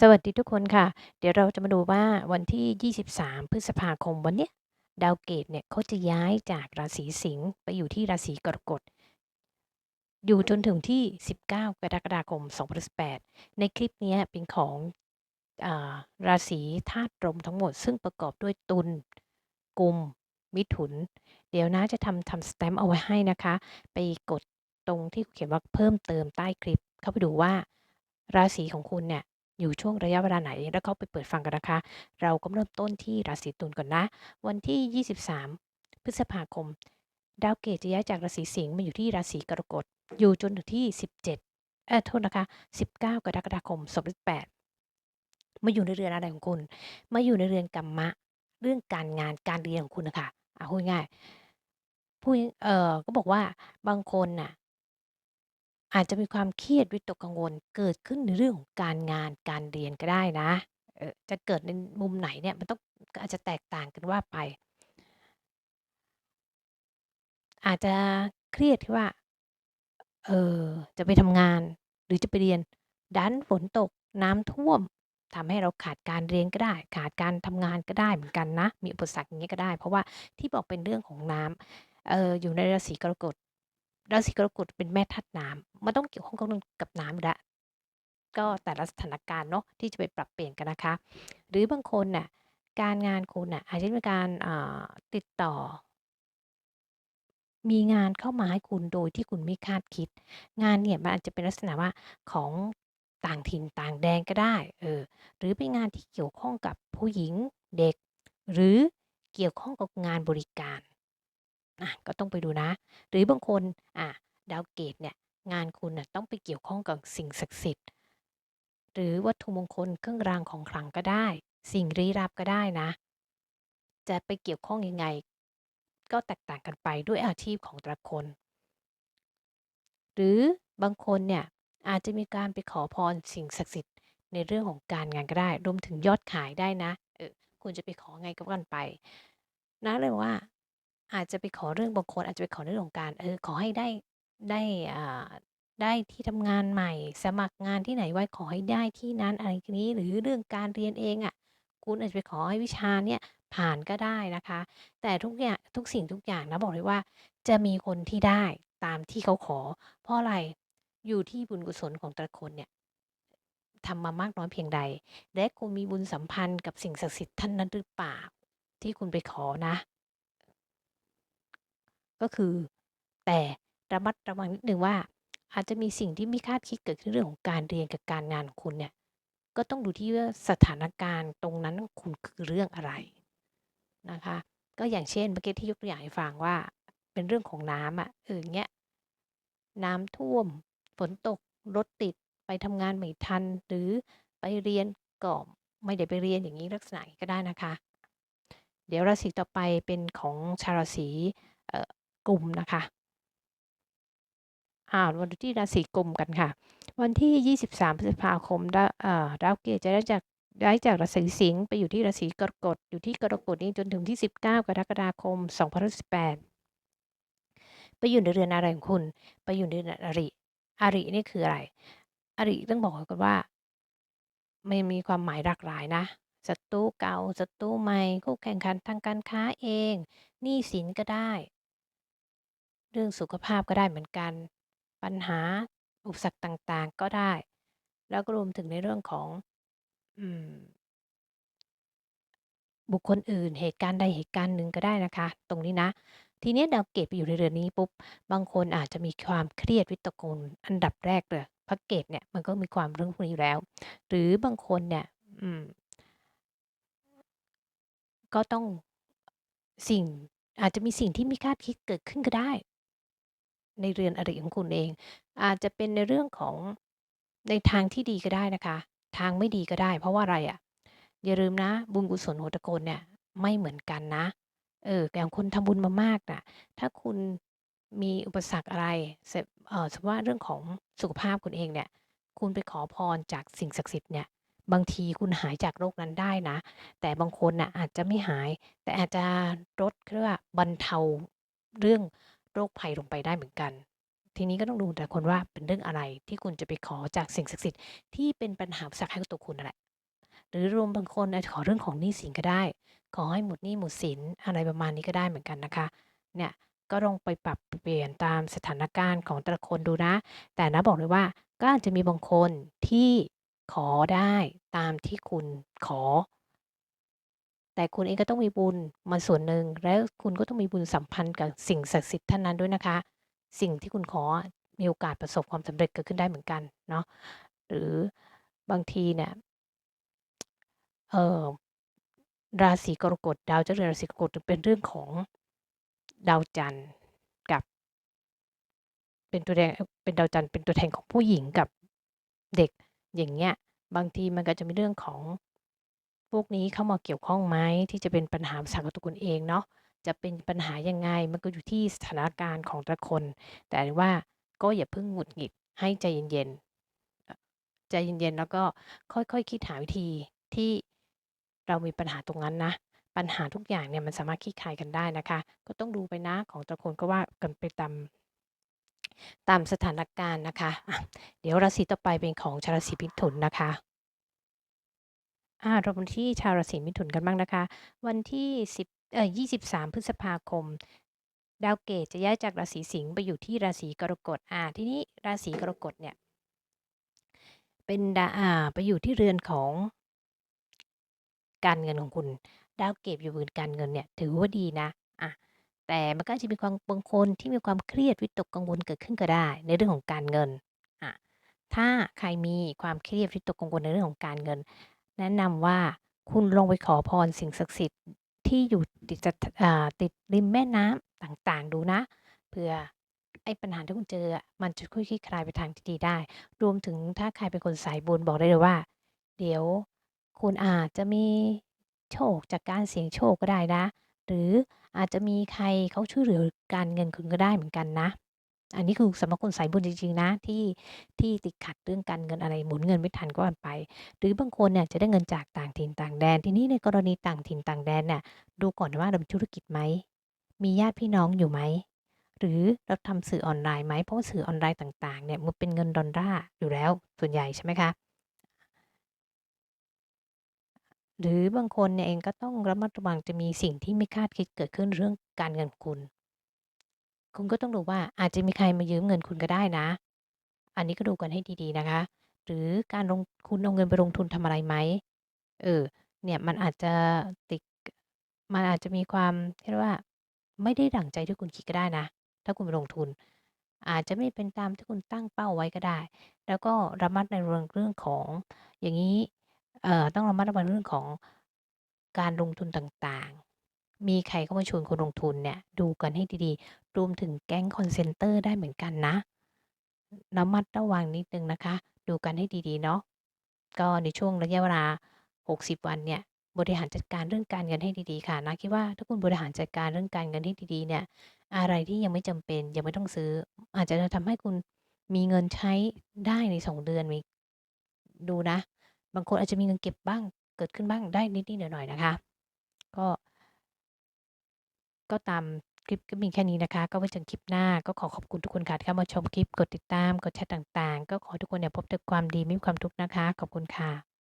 สวัสดีทุกคนค่ะ เดี๋ยวเราจะมาดูว่าวันที่ 23 พฤษภาคมวันเนี้ยดาวเกตเนี่ยเขาจะย้ายจากราศีสิงห์ไปอยู่ที่ราศีกรกฎ อยู่จนถึงที่ 19 กรกฎาคม 2018 ในคลิปนี้เป็นของอาราศีธาตุลมทั้งหมด ซึ่งประกอบด้วยตุลกุม มิถุน เดี๋ยวนะจะทำทำสแตมป์เอาไว้ให้นะคะ ไปกดตรงที่เขียนว่าเพิ่มเติมใต้คลิป เข้าไปดูว่าราศีของคุณเนี่ย อยู่ช่วงระยะเวลาไหน แล้วเขาไปเปิดฟังกันนะคะ เราก็เริ่มต้นที่ราศีตุลก่อนนะ วันที่ 23 พฤษภาคม ดาวเกตจะย้ายจากราศีสิงห์มาอยู่ที่ราศีกรกฎ อยู่จนถึงที่ 17เออโทษนะคะ 19 กรกฎาคม2018มาอยู่ในเรือนอะไรของคุณ มาอยู่ในเรือนกัมมะ เรื่องการงานการเรียนของคุณนะค่ะอ่าพูดง่ายๆพูดเออก็บอกว่าบางคนน่ะ อาจจะมีความเครียด วิตกกังวล เกิดขึ้นในเรื่องของการงาน การเรียนก็ได้นะ เอ่อ จะเกิดในมุมไหนเนี่ย มันต้องอาจจะแตกต่างกันว่าไป อาจจะเครียดที่ว่า เอ่อ จะไปทำงาน หรือจะไปเรียน ดันฝนตก น้ำท่วม ทำให้เราขาดการเรียนก็ได้ ขาดการทำงานก็ได้เหมือนกันนะ มีอุปสรรคอย่างงี้ก็ได้ เพราะว่าที่บอกเป็นเรื่องของน้ำ เอ่อ อยู่ในราศีกรกฎ ราศีกรกฎเป็นแม่ธาตุน้ำมันต้องเกี่ยวข้องกับน้ำอยู่แล้วก็แต่ละสถานการณ์เนาะที่จะไปปรับเปลี่ยนกันนะคะ หรือบางคนน่ะการงานคุณน่ะอาจจะมีการติดต่อ มีงานเข้ามาให้คุณโดยที่คุณไม่คาดคิด งานเนี่ยมันอาจจะเป็นลักษณะว่าของต่างถิ่นต่างแดนก็ได้เออหรือเป็นงานที่เกี่ยวข้องกับผู้หญิงเด็ก หรือเกี่ยวข้องกับงานบริการ อ่าก็ต้องไปดูนะ หรือบางคนอ่าดาวเกตเนี่ยงานคุณน่ะต้องไปเกี่ยวข้องกับสิ่งศักดิ์สิทธิ์ หรือวัตถุมงคลเครื่องรางของขลังก็ได้ สิ่งลี้ลับก็ได้นะ จะไปเกี่ยวข้องยังไง ก็แตกต่างกันไปด้วยอาชีพของแต่ละคน หรือบางคนเนี่ยอาจจะมีการไปขอพรสิ่งศักดิ์สิทธิ์ในเรื่องของการงานก็ได้ รวมถึงยอดขายได้นะเออคุณจะไปขอไงก็กันไปนะเลยว่า อาจจะไปขอเรื่อง บางคนอาจจะไปขอเรื่องของการ เออ ขอให้ได้ ได้ อ่า ได้ที่ทำงานใหม่ สมัครงานที่ไหนไว้ ขอให้ได้ที่นั้น อะไรงี้ หรือเรื่องการเรียนเองอะ คุณอาจจะไปขอให้วิชาเนี่ยผ่านก็ได้นะคะ แต่ทุกอย่าง ทุกสิ่งทุกอย่างนะบอกเลยว่า จะมีคนที่ได้ตามที่เขาขอ เพราะอะไร อยู่ที่บุญกุศลของแต่ละคนเนี่ย ทำมามากน้อยเพียงใด และคุณมีบุญสัมพันธ์กับสิ่งศักดิ์สิทธิ์ท่านนั้นหรือเปล่า ที่คุณไปขอนะ ก็คือ แต่ระมัดระวังนิดนึงว่า อาจจะมีสิ่งที่ไม่คาดคิดเกิดขึ้นเรื่องของการเรียนกับการงานของคุณเนี่ย ก็ต้องดูที่ว่าสถานการณ์ตรงนั้นของคุณคือเรื่องอะไรนะคะ ก็อย่างเช่นเมื่อกี้ที่ยกตัวอย่างให้ฟังว่า เป็นเรื่องของน้ำอะเอออย่างเงี้ยน้ำท่วม ฝนตก รถติด ไปทำงานไม่ทัน หรือไปเรียนก็ไม่ได้ไปเรียนอย่างงี้ลักษณะอย่างงี้ก็ได้นะคะ เดี๋ยวราศีต่อไปเป็นของชาวราศีเอ่อ กลุ่มนะคะอ่ามาดูที่ราศีกุมกันค่ะ วันที่ 23 พฤษภาคมดาอ่าดาวเกตจะย้จากย้จากราศีสิงห์ไปอยู่ที่ราศีกรกฎอยู่ที่กรกฎนี้จนถึงที่ 19 กรกฎาคม 2018 ไปอยู่ในเรือนอะไรของคุณ ไปอยู่ในเรือนอริ อรินี่คืออะไร อริต้องบอกก่อนว่าไมันมีความหมายหลากหลายนะศัตรูเก่าศัตรูใหม่คู่แข่งขันทางการค้าเองหนี้สินก็ได้ เรื่องสุขภาพก็ได้เหมือนกัน ปัญหาอุปสรรคต่างๆ ก็ได้ แล้วก็รวมถึงในเรื่องของ อืม บุคคลอื่น เหตุการณ์ใดเหตุการณ์หนึ่งก็ได้นะคะ ตรงนี้นะ ทีเนี้ยดาวเกตไปอยู่ในเรือนนี้ปุ๊บ บางคนอาจจะมีความเครียดวิตกกังวลอันดับแรกเลยเพราะเกตเนี่ยมันก็มีความเรื่องพวกนี้อยู่แล้ว หรือบางคนเนี่ย อืม ก็ต้อง สิ่ง อาจจะมีสิ่งที่ไม่คาดคิดเกิดขึ้นก็ได้ ในเรือนอริของคุณเอง อาจจะเป็นในเรื่องของในทางที่ดีก็ได้นะคะ ทางไม่ดีก็ได้ เพราะว่าอะไรอะอย่าลืมนะ บุญกุศลของแต่ละคนเนี่ยไม่เหมือนกันนะ เอออย่างคุณทำบุญมามากน่ะถ้าคุณมีอุปสรรคอะไรเสเอ่อสมมุติว่าเรื่องของสุขภาพคุณเองเนี่ย คุณไปขอพรจากสิ่งศักดิ์สิทธิ์เนี่ย บางทีคุณหายจากโรคนั้นได้นะ แต่บางคนน่ะอาจจะไม่หาย แต่อาจจะลดเขาเรียกว่าบรรเทาเรื่อง โรคภัยลงไปได้เหมือนกัน ทีนี้ก็ต้องดูแต่คนว่าเป็นเรื่องอะไรที่คุณจะไปขอจากสิ่งศักดิ์สิทธิ์ที่เป็นปัญหาสรรคให้กับตัวคุณนั่นแหละหรือรวมบางคนอาจจะขอเรื่องของหนี้สินก็ได้ ขอให้หมดหนี้หมดสินอะไรประมาณนี้ก็ได้เหมือนกันนะคะเนี่ยก็ลองไปปรับเปลี่ยนตามสถานการณ์ของแต่ละคนดูนะ แต่นะบอกเลยว่าก็อาจจะมีบางคนที่ขอได้ตามที่คุณขอ แต่คุณเองก็ต้องมีบุญมาส่วนหนึ่ง แล้วคุณก็ต้องมีบุญสัมพันธ์กับสิ่งศักดิ์สิทธิ์ท่านนั้นด้วยนะคะ สิ่งที่คุณขอมีโอกาสประสบความสำเร็จเกิดขึ้นได้เหมือนกันเนาะหรือบางทีเนี่ยเออราศีกรกฎดาวเจ้าเรือนราศีกรกฎเป็นเรื่องของดาวจันทร์กับ เป็นตัวแทนเป็นดาวจันทร์เป็นตัวแทนของผู้หญิงกับเด็กอย่างเงี้ยบางทีมันก็จะมีเรื่องของ พวกนี้เข้ามาเกี่ยวข้องไหมที่จะเป็นปัญหาสรรคกับตัวคุณเองเนาะจะเป็นปัญหายังไงมันก็อยู่ที่สถานการณ์ของแต่ละคน แต่ว่าก็อย่าเพิ่งหงุดหงิดให้ใจเย็นๆใจเย็นๆแล้วก็ค่อยๆคิดหาวิธีที่เรามีปัญหาตรงนั้นนะ ปัญหาทุกอย่างเนี่ยมันสามารถคลี่คลายกันได้นะคะ ก็ต้องดูไปนะของแต่ละคนก็ว่ากันไปตามตามสถานการณ์นะคะะเดี๋ยวราศีต่อไปเป็นของชาวราศีมิถุนนะคะ อาเรามาที่ชาวราศีมิถุนกันบ้างนะคะ วันที่10เอ่อ23พฤษภาคม ดาวเกตจะย้ายจากราศีสิงห์ไปอยู่ที่ราศีกรกฎอ่าทีนี้ราศีกรกฎเนี่ย เป็นดาอ่าไปอยู่ที่เรือนของการเงินของคุณ ดาวเกตอยู่เรือนการเงินเนี่ยถือว่าดีนะอะแต่มันก็อาจจะมีความบางคนที่มีความเครียดวิตกกังวลเกิดขึ้นก็ได้ ในเรื่องของการเงินอะถ้าใครมีความเครียดวิตกกังวลในเรื่องของการเงิน แนะนำว่าคุณลงไปขอพรสิ่งศักดิ์สิทธิ์ที่อยู่ติดจะติดริมแม่น้ำต่างๆ ดูนะเผื่อไอ้ปัญหาที่คุณเจอ มันจะค่อยคลี่คลายไปทางที่ดีได้ รวมถึงถ้าใครเป็นคนสายบุญบอกได้เลยว่า เดี๋ยวคุณอาจจะมีโชคจากการเสี่ยงโชคก็ได้นะ หรืออาจจะมีใครเขาช่วยเหลือการเงินคุณก็ได้เหมือนกันนะ อันนี้คือสำหรับคนสายบุญจริง ๆ นะ ที่ที่ติดขัดเรื่องการเงินอะไรหมุนเงินไม่ทันก็ว่าไป หรือบางคนเนี่ยจะได้เงินจากต่างถิ่นต่างแดน ทีนี้ในกรณีต่างถิ่นต่างแดนเนี่ยดูก่อนว่าเรามีธุรกิจไหมมีญาติพี่น้องอยู่ไหมหรือเราทำสื่อออนไลน์ไหมเพราะสื่อออนไลน์ต่างๆเนี่ยมันเป็นเงินดอลลาร์อยู่แล้วส่วนใหญ่ใช่ไหมคะ?หรือบางคนเนี่ยเองก็ต้องระมัดระวังจะมีสิ่งที่ไม่คาดคิดเกิดขึ้นเรื่องการเงินคุณ คุณก็ต้องดูว่าอาจจะมีใครมายืมเงินคุณก็ได้นะ อันนี้ก็ดูกันให้ดีๆนะคะ หรือการลงคุณเอาเงินไปลงทุนทำอะไรไหม เออ เนี่ยมันอาจจะติด มันอาจจะมีความเรียกว่า ไม่ได้ดั่งใจที่คุณคิดก็ได้นะ ถ้าคุณไปลงทุน อาจจะไม่เป็นตามที่คุณตั้งเป้าไว้ก็ได้ แล้วก็ระมัดระวังเรื่องของ อย่างงี้ เอ่อ ต้องระมัดระวังเรื่องของการลงทุนต่างๆ มีใครเข้ามาชวนคุณลงทุนเนี่ย ดูกันให้ดีๆ รวมถึงแก๊งคอลเซนเตอร์ได้เหมือนกันนะระมัดระวังนิดนึงนะคะ ดูกันให้ดีๆเนาะก็ในช่วงระยะเวลา 60 วันเนี่ยบริหารจัดการเรื่องการเงินให้ดีๆค่ะนะคิดว่าถ้าคุณบริหารจัดการเรื่องการเงินให้ดีๆเนี่ยอะไรที่ยังไม่จำเป็นยังไม่ต้องซื้อ อาจจะทำให้คุณมีเงินใช้ได้ใน 2 เดือนมีดูนะ บางคนอาจจะมีเงินเก็บบ้างเกิดขึ้นบ้างได้นิดๆหน่อยๆนะคะ ก็ ก็ตาม คลิปก็มีแค่นี้นะคะ ก็ไว้เจอกันคลิปหน้าก็ขอขอบคุณทุกคนค่ะที่เข้ามาชมคลิปกดติดตามกดแชร์ต่างๆ ก็ขอทุกคนเนี่ยพบแต่ความดีไม่มีความทุกข์นะคะ ขอบคุณค่ะ